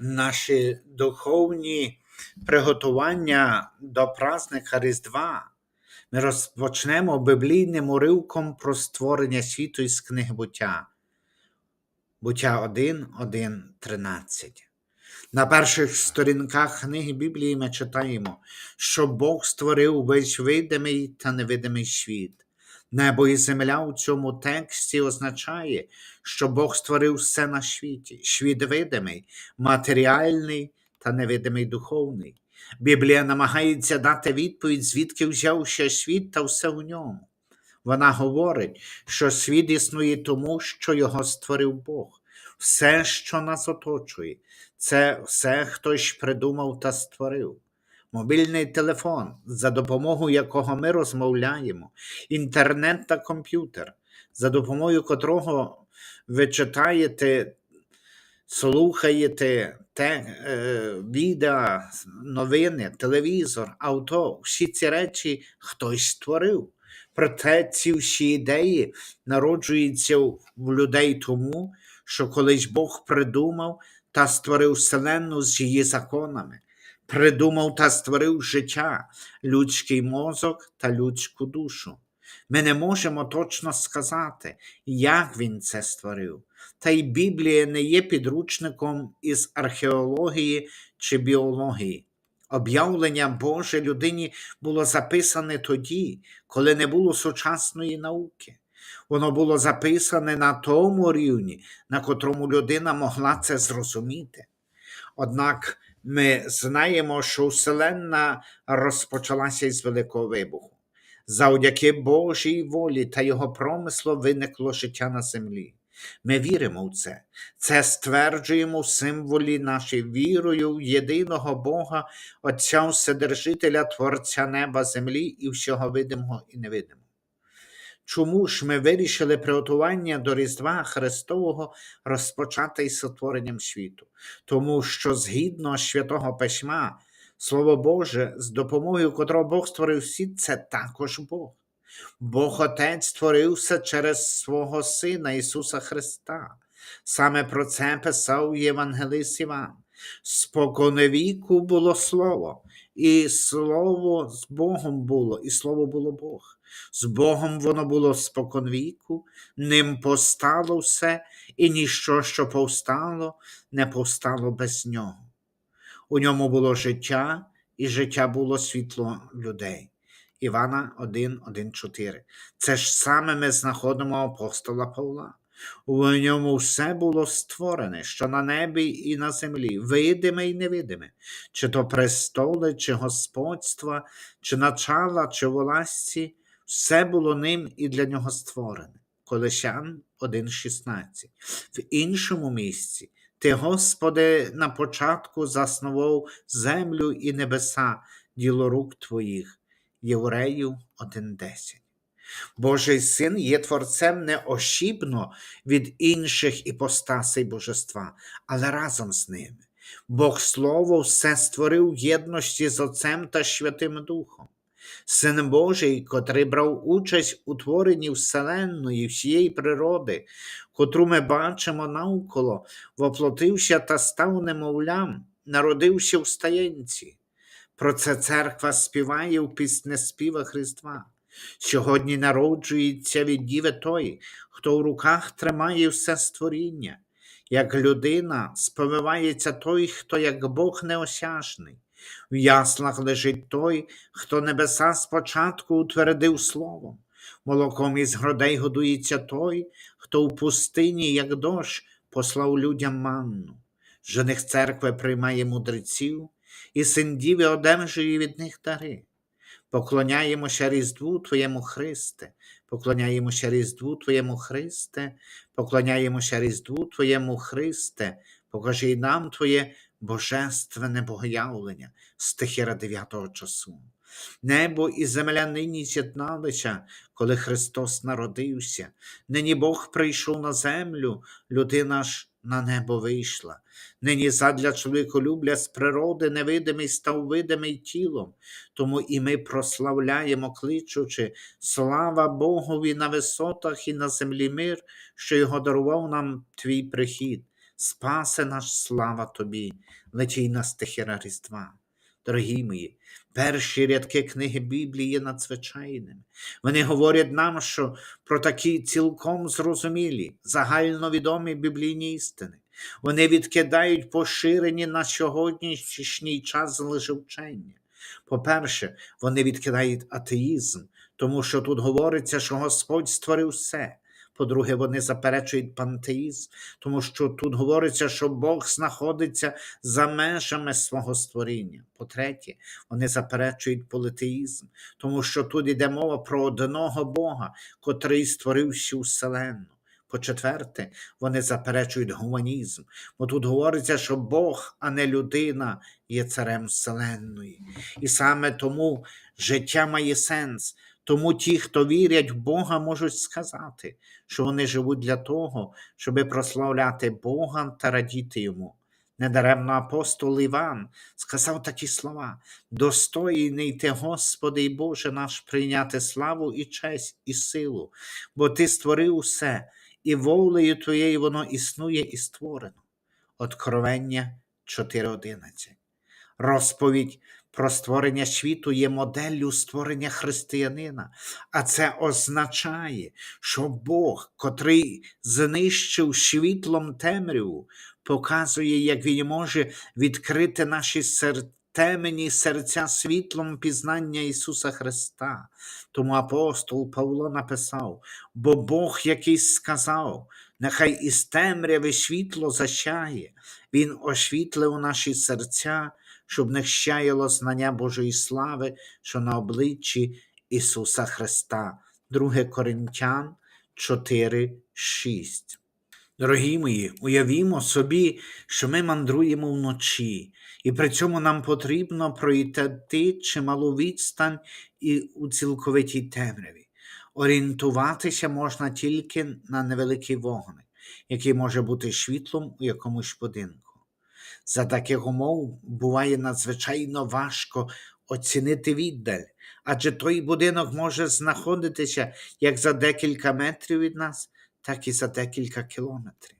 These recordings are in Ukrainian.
наші духовні приготування до праздника Різдва. Ми розпочнемо біблійним уривком про створення світу із книги буття. Буття 1, 1, 13. На перших сторінках книги Біблії ми читаємо, що Бог створив весь видимий та невидимий світ. Небо і земля у цьому тексті означає, що Бог створив все на світі, світ видимий, матеріальний та невидимий духовний. Біблія намагається дати відповідь, звідки взявся світ та все у ньому. Вона говорить, що світ існує тому, що його створив Бог. Все, що нас оточує, це все хтось придумав та створив. Мобільний телефон, за допомогою якого ми розмовляємо, інтернет та комп'ютер, за допомогою котрого ви читаєте, слухаєте те, е, відео, новини, телевізор, авто, всі ці речі хтось створив. Проте ці всі ідеї народжуються в людей тому, що колись Бог придумав та створив Вселенну з її законами, придумав та створив життя, людський мозок та людську душу. Ми не можемо точно сказати, як він це створив. Та й Біблія не є підручником із археології чи біології. Об'явлення Боже людині було записане тоді, коли не було сучасної науки. Воно було записане на тому рівні, на котрому людина могла це зрозуміти. Однак ми знаємо, що Вселенна розпочалася із Великого Вибуху. Завдяки Божій волі та Його промислу виникло життя на землі. Ми віримо в це. Це стверджуємо в символі нашої вірою в єдиного Бога, Отця Вседержителя, Творця неба, землі і всього видимого і невидимого. Чому ж ми вирішили приготування до Різдва Христового розпочати із сотворенням світу? Тому що згідно святого Письма, Слово Боже, з допомогою котрого Бог створив світ, це також Бог. Бог Отець створився через свого Сина Ісуса Христа. Саме про це писав Євангелист Іван. Споконвіку було Слово, і Слово з Богом було, і Слово було Бог. З Богом воно було споконвіку, ним постало все, і ніщо, що повстало, не повстало без нього. У ньому було життя, і життя було світло людей. Івана 1, 1, 4. Це ж саме ми знаходимо апостола Павла. У ньому все було створене, що на небі і на землі, видиме і невидиме, чи то престоли, чи господства, чи начала, чи власті, все було ним і для нього створене. Колещан 1,16. В іншому місці ти, Господи, на початку заснував землю і небеса, діло рук Твоїх. Євреїв 1.10. Божий син є творцем неошібно від інших іпостасей божества, але разом з ними. Бог Слово все створив в єдності з Отцем та Святим Духом. Син Божий, котрий брав участь у творенні Вселенної, всієї природи, котру ми бачимо навколо, воплотився та став немовлям, народився в стаєнці. Про це церква співає у піснеспівах Різдва. Сьогодні народжується від Діви той, хто в руках тримає все створіння, як людина сповивається той, хто як Бог неосяжний. В яслах лежить той, хто небеса спочатку утвердив словом. Молоком із грудей годується той, хто в пустині, як дощ, послав людям манну. Жених церкви приймає мудреців, і син діви одержує від них дари. Поклоняємося Різдву Твоєму Христе, поклоняємося Різдву Твоєму Христе, поклоняємося Різдву Твоєму Христе, покажи нам Твоє божественне богоявлення стихіра 9 часу. Небо і земля нині з'єдналися, коли Христос народився. Нині Бог прийшов на землю, людина ж на небо вийшла. Нині задля чоловіколюбля з природи невидимий став видимий тілом, тому і ми прославляємо, кличучи, слава Богові на висотах і на землі мир, що його дарував нам твій прихід. Спасе наш слава тобі, летій на стихіра Різдва. Дорогі мої, перші рядки книги Біблії є надзвичайними. Вони говорять нам, що про такі цілком зрозумілі, загальновідомі біблійні істини. Вони відкидають поширені на сьогоднішній час лжевчення. По-перше, вони відкидають атеїзм, тому що тут говориться, що Господь створив все. По-друге, вони заперечують пантеїзм, тому що тут говориться, що Бог знаходиться за межами свого створіння. По-третє, вони заперечують політеїзм, тому що тут йде мова про одного Бога, котрий створив всю вселенну. По-четверте, вони заперечують гуманізм, бо тут говориться, що Бог, а не людина, є царем Вселенної. І саме тому життя має сенс. Тому ті, хто вірять в Бога, можуть сказати, що вони живуть для того, щоби прославляти Бога та радіти Йому. Недаремно апостол Іван сказав такі слова: достойний ти, Господи і Боже наш, прийняти славу і честь і силу, бо Ти створив усе, і волею Твоєю воно існує і створено. Откровення 4.11. Розповідь про створення світу є моделлю створення християнина, а це означає, що Бог, котрий знищив світлом темряву, показує, як Він може відкрити наші сер... темені серця світлом пізнання Ісуса Христа. Тому апостол Павло написав: бо Бог якийсь сказав, нехай із темряви світло защає, Він освітлив наші серця щоб не щаяло знання Божої слави, що на обличчі Ісуса Христа. 2 Коринтян 4, 6. Дорогі мої, уявімо собі, що ми мандруємо вночі, і при цьому нам потрібно пройти чималу відстань і у цілковитій темряві. Орієнтуватися можна тільки на невеликий вогник, який може бути світлом у якомусь будинку. За таких умов буває надзвичайно важко оцінити віддаль, адже той будинок може знаходитися як за декілька метрів від нас, так і за декілька кілометрів.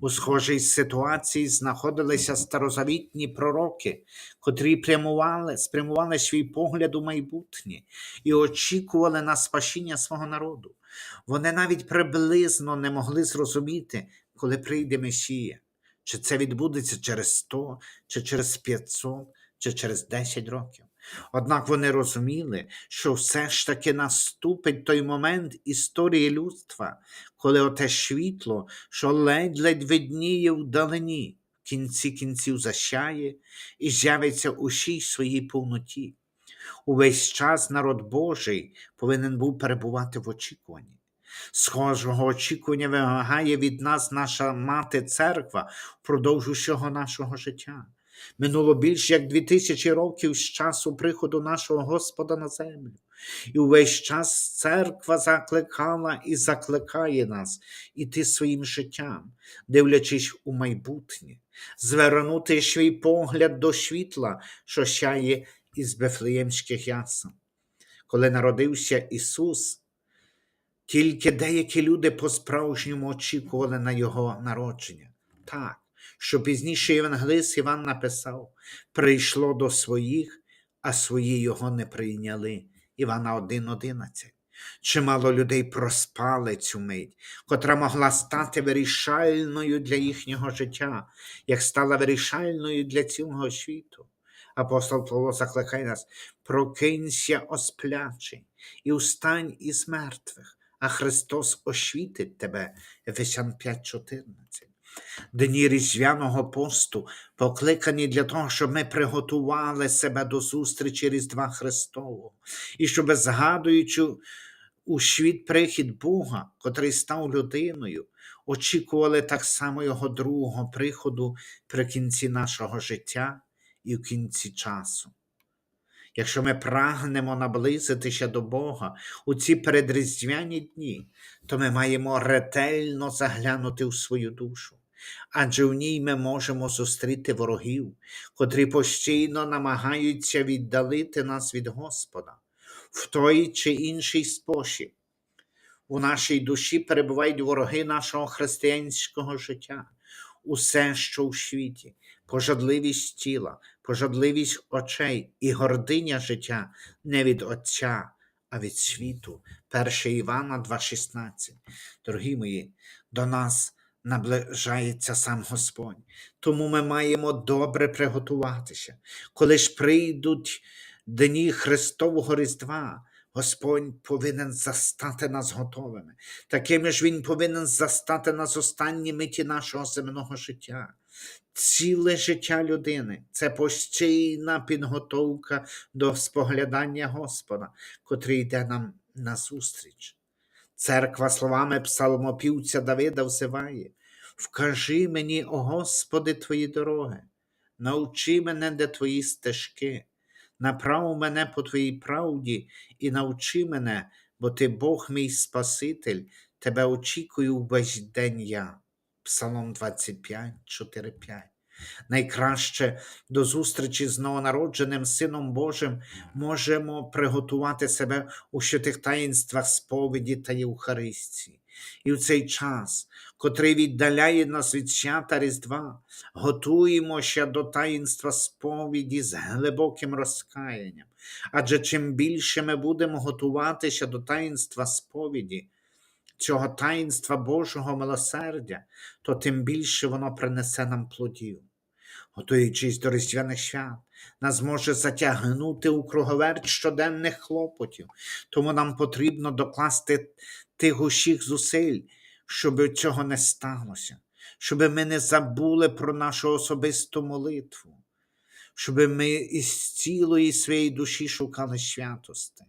У схожій ситуації знаходилися старозавітні пророки, котрі прямували, спрямували свій погляд у майбутнє і очікували на спасіння свого народу. Вони навіть приблизно не могли зрозуміти, коли прийде Месія. Чи це відбудеться через 100, чи через 500, чи через 10 років. Однак вони розуміли, що все ж таки наступить той момент історії людства, коли оте світло, що ледь-ледь видніє вдалині, в кінці кінців защає і з'явиться у всій своїй повноті. Увесь час народ Божий повинен був перебувати в очікуванні. Схожого очікування вимагає від нас наша мати церква впродовж усього нашого життя. Минуло більш як дві тисячі років з часу приходу нашого Господа на землю, і увесь час церква закликала і закликає нас іти своїм життям, дивлячись у майбутнє, звернути свій погляд до світла, що сяє із Бефлеємських ясен. Коли народився Ісус, тільки деякі люди по-справжньому очікували на Його народження. Так, що пізніше Євангелист Іван написав: прийшло до своїх, а свої його не прийняли. Івана 1,11. Чимало людей проспали цю мить, котра могла стати вирішальною для їхнього життя, як стала вирішальною для цілого світу. Апостол Павло закликає нас: прокинься, осплячий, і устань із мертвих, а Христос освітить тебе. Ефесян 5,14. Дні різдвяного посту покликані для того, щоб ми приготували себе до зустрічі Різдва Христового, і щоб, згадуючи у світ прихід Бога, котрий став людиною, очікували так само Його другого приходу при кінці нашого життя і в кінці часу. Якщо ми прагнемо наблизитися до Бога у ці передріздвяні дні, то ми маємо ретельно заглянути в свою душу, адже в ній ми можемо зустріти ворогів, котрі постійно намагаються віддалити нас від Господа в той чи інший спосіб. У нашій душі перебувають вороги нашого християнського життя. усе, що у світі, пожадливість тіла, пожадливість очей і гординя життя не від Отця, а від світу. 1 Івана 2,16. Дорогі мої, до нас наближається сам Господь. Тому ми маємо добре приготуватися. Коли ж прийдуть дні Христового Різдва, Господь повинен застати нас готовими. Такими ж Він повинен застати нас останні миті нашого земного життя. Ціле життя людини це постійна підготовка до споглядання Господа, котрий йде нам назустріч. Церква словами псалмопівця Давида взиває: Вкажи мені, о Господи, твої дороги, навчи мене, де твої стежки, направ мене по твоїй правді і навчи мене, бо ти Бог мій Спаситель, тебе очікую весь день я. Псалом 25, 4, 5. Найкраще до зустрічі з новонародженим Сином Божим можемо приготувати себе у святих таїнствах сповіді та Євхаристії. І в цей час, котрий віддаляє нас від свята Різдва, готуємося до таїнства сповіді з глибоким розкаянням. Адже чим більше ми будемо готуватися до таїнства сповіді, цього таїнства Божого милосердя, то тим більше воно принесе нам плодів. Готуючись до різдвяних свят, нас може затягнути у круговерть щоденних хлопотів, тому нам потрібно докласти тих усіх зусиль, щоб цього не сталося, щоб ми не забули про нашу особисту молитву, щоб ми із цілої своєї душі шукали святости.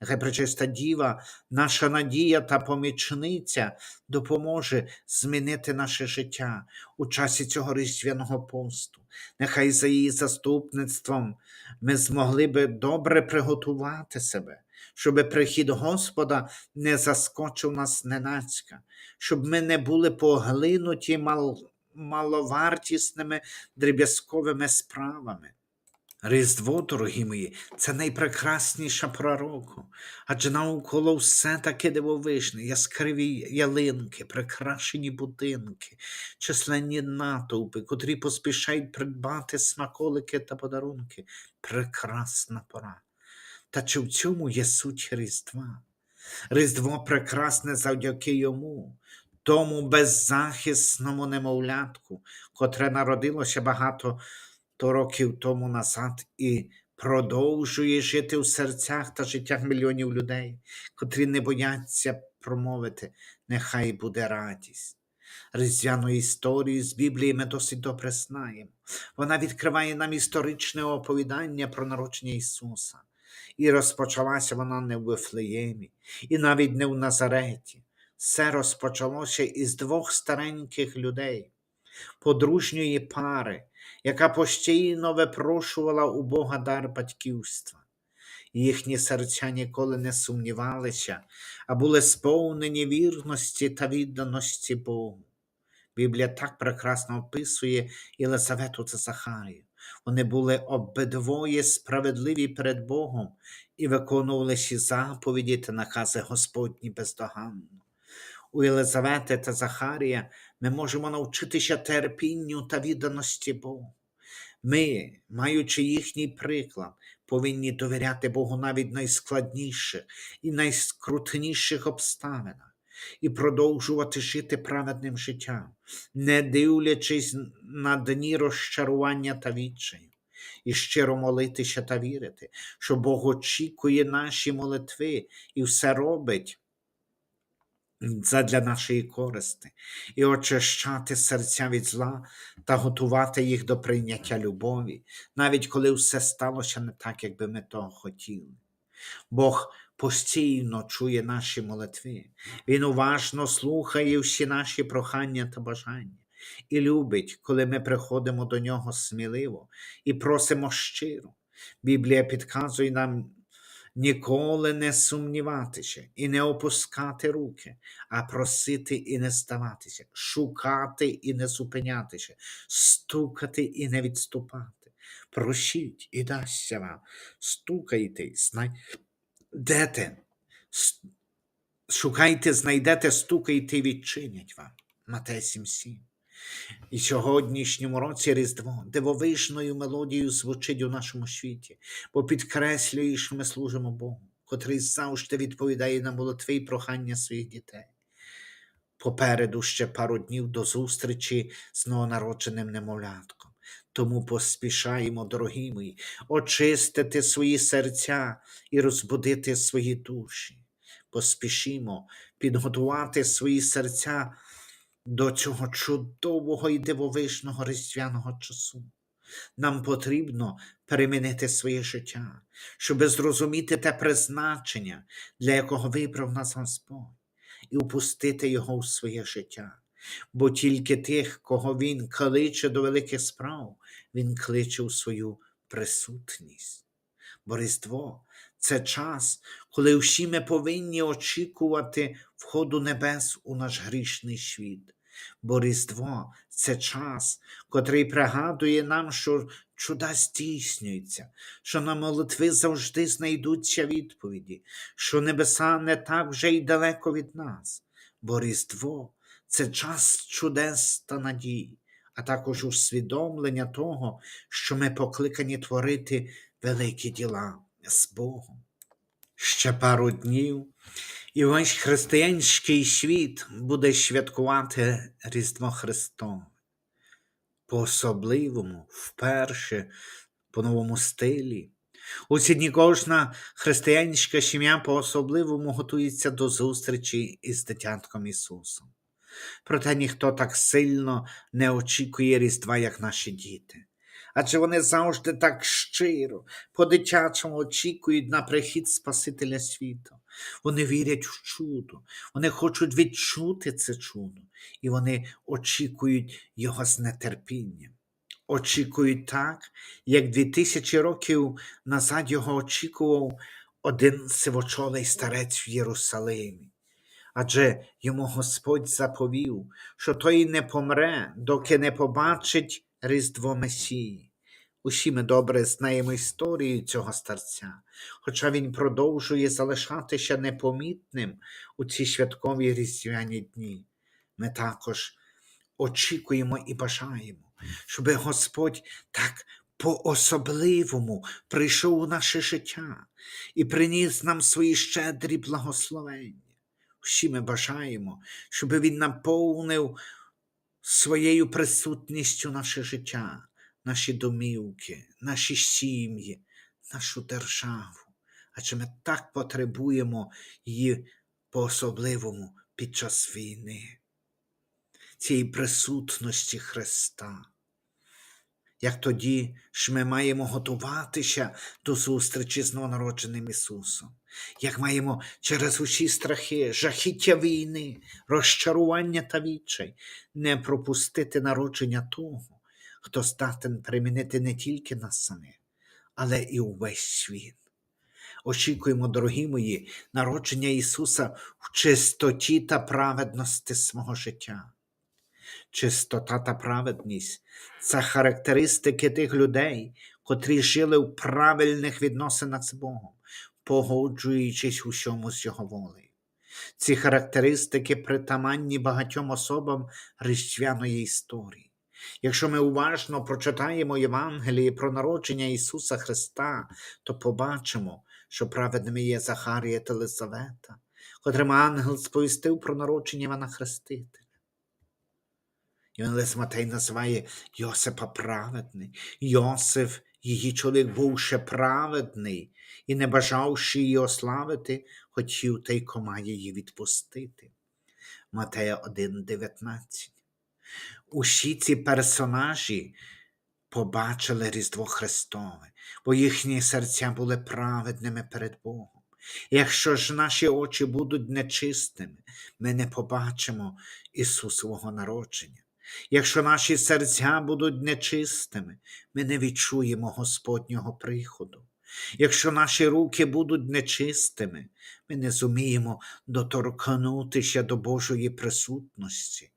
Нехай пречиста діва, наша надія та помічниця допоможе змінити наше життя у часі цього різдвяного посту. Нехай за її заступництвом ми змогли би добре приготувати себе, щоб прихід Господа не заскочив нас ненацька, щоб ми не були поглинуті мал... маловартісними дріб'язковими справами. Різдво, дорогі мої, це найпрекрасніша пора року, адже навколо все таке дивовижне, яскраві ялинки, прикрашені будинки, численні натовпи, котрі поспішають придбати смаколики та подарунки. Прекрасна пора. Та чи в цьому є суть Різдва? Різдво прекрасне завдяки йому, тому беззахисному немовлятку, котре народилося багато то років тому назад і продовжує жити у серцях та життях мільйонів людей, котрі не бояться промовити, нехай буде радість. Різдвяну історію з Біблії ми досить добре знаємо. Вона відкриває нам історичне оповідання про народження Ісуса. І розпочалася вона не в Вифлеємі, і навіть не в Назареті. Все розпочалося із двох стареньких людей, подружньої пари, яка постійно випрошувала у Бога дар батьківства. Їхні серця ніколи не сумнівалися, а були сповнені вірності та відданості Богу. Біблія так прекрасно описує Єлисавету та Захарію. Вони були обидвоє справедливі перед Богом і виконували всі заповіді та накази Господні бездоганно. У Єлизавети та Захарія ми можемо навчитися терпінню та відданості Богу. Ми, маючи їхній приклад, повинні довіряти Богу навіть найскладніших і найскрутніших обставинах і продовжувати жити праведним життям, не дивлячись на дні розчарування та відчаю. І щиро молитися та вірити, що Бог очікує наші молитви і все робить задля нашої користи, і очищати серця від зла та готувати їх до прийняття любові, навіть коли все сталося не так, як би ми того хотіли. Бог постійно чує наші молитви, Він уважно слухає всі наші прохання та бажання і любить, коли ми приходимо до нього сміливо і просимо щиро. Біблія підказує нам ніколи не сумніватися і не опускати руки, а просити і не здаватися, шукати і не зупинятися, стукати і не відступати. Просіть і дасться вам, стукайте, знайдете, шукайте, знайдете, стукайте і відчинять вам. Матея 7.7. І сьогоднішньому році Різдво дивовижною мелодією звучить у нашому світі, бо підкреслює, що ми служимо Богу, котрий завжди відповідає на молитви і прохання своїх дітей. Попереду ще пару днів до зустрічі з новонародженим немовлятком. Тому поспішаємо, дорогі мої, очистити свої серця і розбудити свої душі. Поспішімо підготувати свої серця до цього чудового і дивовижного різдвяного часу. Нам потрібно перемінити своє життя, щоб зрозуміти те призначення, для якого вибрав нас Господь, і впустити його в своє життя. Бо тільки тих, кого Він кличе до великих справ, Він кличе у свою присутність. Бо Різдво це час, коли всі ми повинні очікувати входу небес у наш грішний світ. Бо Різдво це час, котрий пригадує нам, що чуда здійснюються, що на молитви завжди знайдуться відповіді, що небеса не так вже й далеко від нас, бо Різдво це час чудес та надій, а також усвідомлення того, що ми покликані творити великі діла з Богом. Ще пару днів, і весь християнський світ буде святкувати Різдво Христове. По-особливому, вперше, по новому стилі. У ці дні кожна християнська сім'я по-особливому готується до зустрічі із дитятком Ісусом. Проте ніхто так сильно не очікує Різдва, як наші діти. Адже вони завжди так щиро, по-дитячому очікують на прихід Спасителя світу. Вони вірять в чудо, вони хочуть відчути це чудо, і вони очікують його з нетерпінням. Очікують так, як дві тисячі років назад його очікував один сивочолий старець в Єрусалимі. Адже йому Господь заповів, що той не помре, доки не побачить Різдво Месії. Усі ми добре знаємо історію цього старця, хоча він продовжує залишатися непомітним у ці святкові різдвяні дні. Ми також очікуємо і бажаємо, щоб Господь так по-особливому прийшов у наше життя і приніс нам свої щедрі благословення. Всі ми бажаємо, щоб Він наповнив своєю присутністю наше життя, наші домівки, наші сім'ї, нашу державу. Адже ми так потребуємо її по-особливому під час війни, цієї присутності Христа. Як тоді ж ми маємо готуватися до зустрічі з новонародженим Ісусом, як маємо через усі страхи, жахіття війни, розчарування та відчай не пропустити народження того, хто здатен примінити не тільки нас самих, але і увесь світ. Очікуємо, дорогі мої, народження Ісуса в чистоті та праведності свого життя. Чистота та праведність це характеристики тих людей, котрі жили в правильних відносинах з Богом, погоджуючись усьому з Його волею. Ці характеристики притаманні багатьом особам різдвяної історії. Якщо ми уважно прочитаємо Євангеліє про народження Ісуса Христа, то побачимо, що праведними є Захарія та Елизавета, котрим ангел сповістив про народження Івана Хрестителя. Євангелист Матей називає Йосипа праведний. Йосиф, її чоловік, був ще праведний і, не бажавши її ославити, хотів тайкома її відпустити. Матея 1,19. Усі ці персонажі побачили Різдво Христове, бо їхні серця були праведними перед Богом. Якщо ж наші очі будуть нечистими, ми не побачимо Ісусового народження. Якщо наші серця будуть нечистими, ми не відчуємо Господнього приходу. Якщо наші руки будуть нечистими, ми не зуміємо доторкнутися до Божої присутності,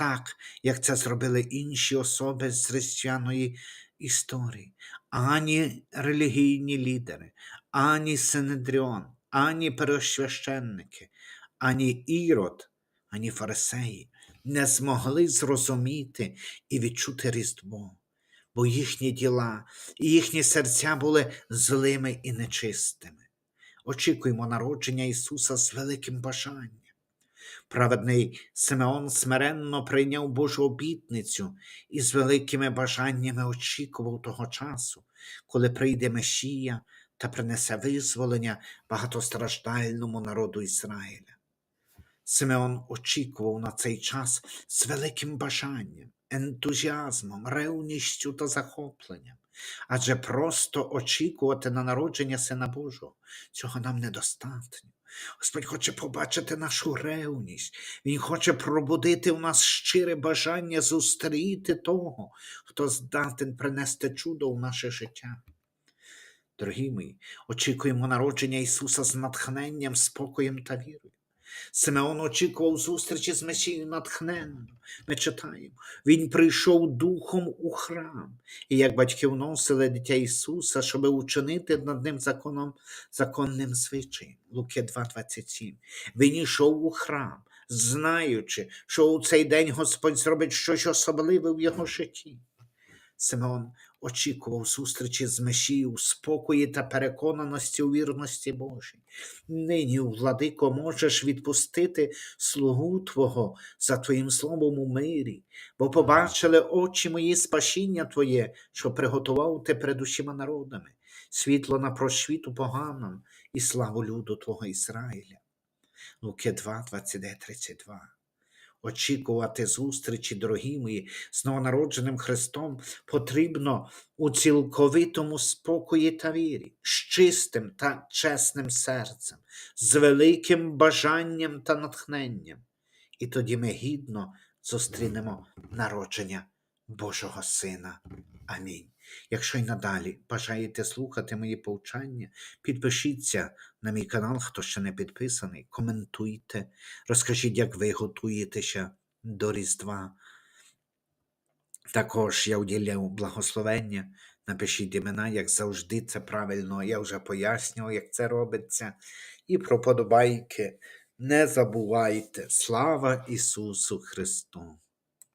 так, як це зробили інші особи з християної історії, ані релігійні лідери, ані Синедріон, ані пересвященники, ані Ірод, ані фарисеї не змогли зрозуміти і відчути Різдво, бо їхні діла і їхні серця були злими і нечистими. Очікуємо народження Ісуса з великим бажанням. Праведний Симеон смиренно прийняв Божу обітницю і з великими бажаннями очікував того часу, коли прийде Месія та принесе визволення багатостраждальному народу Ізраїля. Симеон очікував на цей час з великим бажанням, ентузіазмом, ревністю та захопленням. Адже просто очікувати на народження Сина Божого цього нам недостатньо. Господь хоче побачити нашу ревність, Він хоче пробудити в нас щире бажання зустріти того, хто здатен принести чудо в наше життя. Дорогі мої, очікуємо народження Ісуса з натхненням, спокоєм та вірою. Симеон очікував зустрічі з Месією натхненно. Ми читаємо. Він прийшов духом у храм, і як батьки вносили дитя Ісуса, щоб учинити над ним законом, законним звичаєм. Луки 2,27. Він йшов у храм, знаючи, що у цей день Господь зробить щось особливе в його житті. Симеон очікував зустрічі з Месією в спокої та переконаності у вірності Божій. Нині, владико, можеш відпустити слугу Твого за Твоїм словом у мирі, бо побачили очі мої спасіння Твоє, що приготував ти перед усіма народами, світло на просвіту поганам і славу люду Твого Ізраїля. Луки 2, 29, 32 очікувати зустрічі, дорогі мої, з новонародженим Христом потрібно у цілковитому спокої та вірі, з чистим та чесним серцем, з великим бажанням та натхненням. І тоді ми гідно зустрінемо народження Божого Сина. Амінь. Якщо й надалі бажаєте слухати мої повчання, підпишіться на мій канал, хто ще не підписаний, коментуйте, розкажіть, як ви готуєтеся до Різдва. Також я уділяв благословення, напишіть імена, як завжди, це правильно. Я вже пояснював, як це робиться. І про подобайки. Не забувайте. Слава Ісусу Христу!